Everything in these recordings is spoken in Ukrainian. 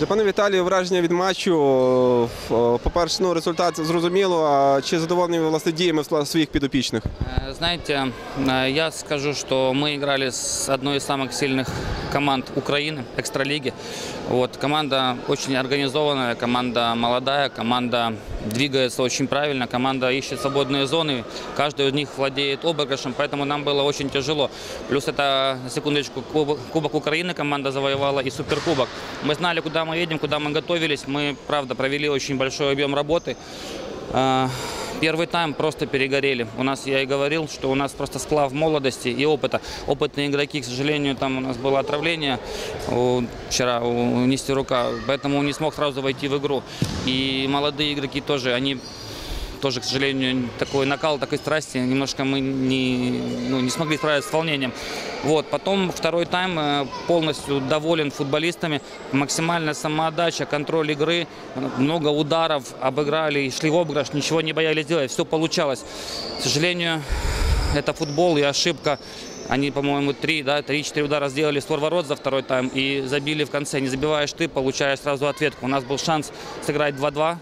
Отже, Пане Віталію, враження від матчу. О, По-перше, ну, результат зрозуміло. А чи задоволені ви власне діями вла- своїх підопічних? Э, Знаете, э, я скажу, что мы играли с одной из самых сильных команд Украины, экстралиги. Вот, команда очень организованная, команда молодая, команда двигается очень правильно, команда ищет свободные зоны, каждый из них владеет обыгрышем, поэтому нам было очень тяжело. Плюс это, на секундочку, Кубок, Кубок Украины команда завоевала и Суперкубок. Мы знали, куда мы едем, куда мы готовились. Мы, правда, провели очень большой объем работы. А, Первый тайм просто перегорели. У нас, я и говорил, что у нас просто сплав молодости и опыта. Опытные игроки, к сожалению, там у нас было отравление у- вчера у Нестерука, поэтому он не смог сразу войти в игру. И молодые игроки тоже, они тоже, к сожалению, такой накал, такой страсти, немножко мы не, ну, не смогли справиться с волнением. Вот, потом второй тайм э, полностью доволен футболистами, максимальная самоотдача, контроль игры, много ударов, обыграли, шли в обыгрыш, ничего не боялись делать, все получалось. К сожалению, это футбол и ошибка. Они, по-моему, три, да, три-четыре удара сделали в ворот за второй тайм и забили в конце. Не забиваешь ты, получаешь сразу ответку. У нас был шанс сыграть 2-2,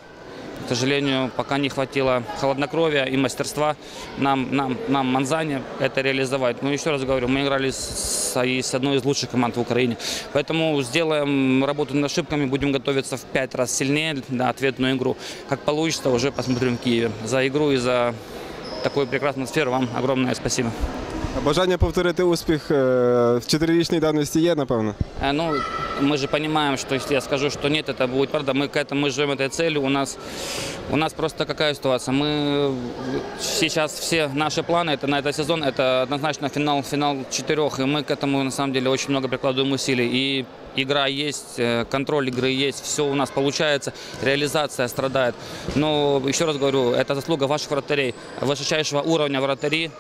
к сожалению, пока не хватило холоднокровия и мастерства нам, нам, нам Манзане это реализовать. Но еще раз говорю, мы играли с, с одной из лучших команд в Украине. Поэтому сделаем работу над ошибками, будем готовиться в пять раз сильнее на ответную игру. Как получится, уже посмотрим в Киеве. За игру и за такую прекрасную сферу вам огромное спасибо. Бажання повторити успіх е, в чотирирічній давності є, напевно. Э, Ну, мы же понимаем, что если я скажу, что нет, это будет правда. Мы к этому, мы живем этой целью. У нас, у нас просто какая ситуация? Мы сейчас все наши планы это на этот сезон, это однозначно финал, финал четырех, и мы к этому на самом деле очень много прикладываем усилий. И игра есть, э, контроль игры есть, все у нас получается, реализация страдает. Но еще раз говорю, это заслуга ваших вратарей, высочайшего уровня вратари.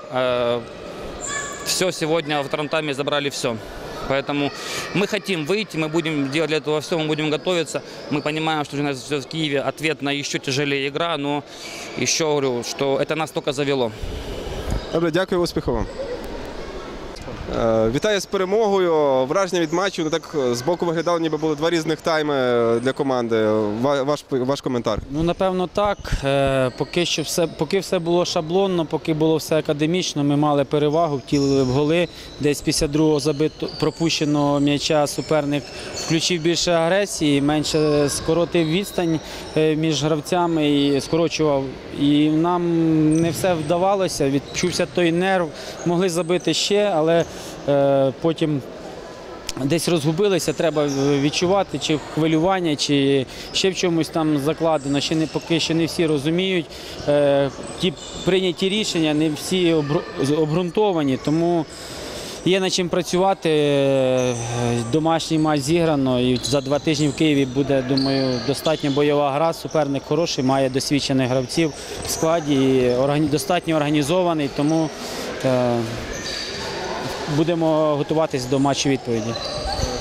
Э, все сегодня в втором тайме забрали все. Поэтому мы хотим выйти, мы будем делать для этого все, мы будем готовиться. Мы понимаем, что у нас в Киеве ответ на еще тяжелее игра, но еще говорю, что это нас только завело. Добре, дякую, успіху вам. Е, Вітаю з перемогою. Враження від матчу. Ну так е, збоку виглядало, ніби були два різних тайми е, для команди. Ваш, ваш коментар. Ну, напевно, так. Поки що все, поки все було шаблонно, поки було все академічно, ми мали перевагу, втілили в голи. Десь після другого забито пропущеного м'яча суперник включив більше агресії, менше скоротив відстань між гравцями і скорочував. І нам не все вдавалося. Відчувся той нерв, могли забити ще, але е, потім десь розгубилися, треба відчувати, чи хвилювання, чи ще в чомусь там закладено. Ще не поки що не всі розуміють. Е, ті прийняті рішення, не всі обґрунтовані, тому. Є над чим працювати. Е, Домашній матч зіграно і за два тижні в Києві буде, думаю, достатньо бойова гра. Суперник хороший, має досвідчених гравців в складі, достатньо організований, тому будемо готуватись до матчу відповіді.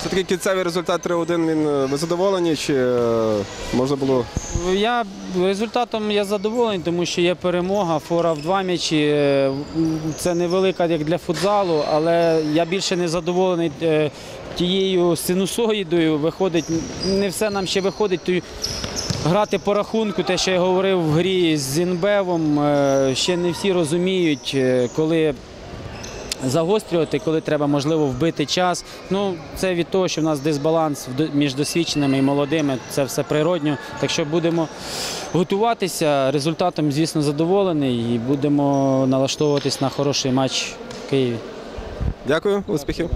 Все-таки кінцевий результат 3-1, він е, ви задоволені, чи е, можна було. Я результатом я задоволений, тому що є перемога, фора в два м'ячі. Е, Це невелика як для футзалу, але я більше не задоволений тією синусоїдою. Виходить, не все нам ще виходить. То Грати по рахунку, те, що я говорив в грі з Зінбевом, ще не всі розуміють, коли загострювати, коли треба, можливо, вбити час. Ну, це від того, що в нас дисбаланс між досвідченими і молодими, це все природньо. Так що будемо готуватися. Результатом, звісно, задоволений і будемо налаштовуватись на хороший матч в Києві. Дякую, успіхів.